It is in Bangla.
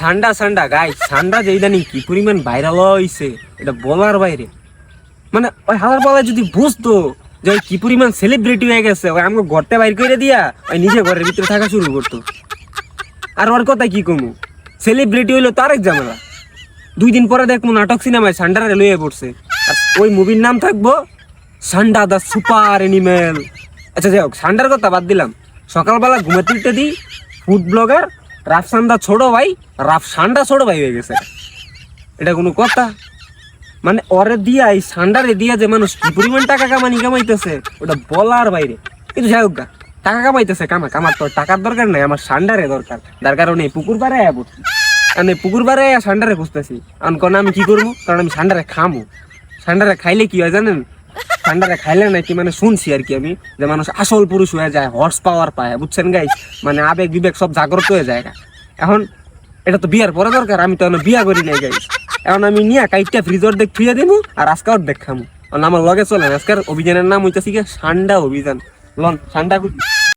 সান্ডা সান্ডা গাই সান্ডা যে ইদানিং কি পরিমাণ ভাইরাল হইছে, এটা বলার বাইরে। মানে ওই হালার পালা যদি বুঝতো যে ওই কি পরিমাণ সেলিব্রিটি হয়ে গেছে, ওই আমাকে ঘরটা বাইর করে দিয়া, ওই নিজে ঘরের ভিতরে থাকা শুরু করতো। আর ওর কথা কি কমু? সেলিব্রিটি হইল তার এক ঝামেলা দুই দিন পরে দেখব নাটক সিনেমায় সান্ডারে লইয়ে পড়ছে। আর ওই মুভির নাম থাকব, সান্ডা দা সুপার এনিমেল আচ্ছা যাই হোক, সান্ডার কথা বাদ দিলাম। সকালবেলা ঘুমে তুলতে দিই ফুড ব্লগার রাফসান্দা ছোট ভাই রাফ সান্ডা ছোট ভাই হয়ে গেছে। এটা কোনো কথা? মানে ওরে দিয়া, এই সান্ডারে দিয়া যে মানুষ কি পরিমাণ টাকা কামানি কামাইতেছে, ওটা বলার বাইরে। কিন্তু যাই হোক টাকা কামাইতেছে, কামা, কামার তো টাকার দরকার নাই, আমার সান্ডারে দরকার। তার কারণে পুকুর পাড়ে কারণ এই পুকুর পাড়ে সান্ডারে খুঁজতেছি। কারণ আমি কি করব? কারণ আমি সান্ডারে খামু। সান্ডারে খাইলে কি হয় জানেন? ঠান্ডারে খাইলে নাকি মানে শুনছি আর কি আমি যে মানুষ আসল পুরুষ হয়ে যায় হর্স পাওয়ার পায়, বুঝছেন গাই মানে আবেগ বিবেক সব জাগ্রত হয়ে যায়। এখন এটা তো বিয়ার পরে দরকার, আমি তো এখন বিয়া করি নাই যাই এখন আমি নিয়ে কাইটটা ফ্রিজর দেখ থুয়ে দিব আর আজকে ওর দেখ খামু আমার লগে চলেন, আজকের অভিযানের নাম হইতেছি কি, সান্ডা অভিযান। লন ঠান্ডা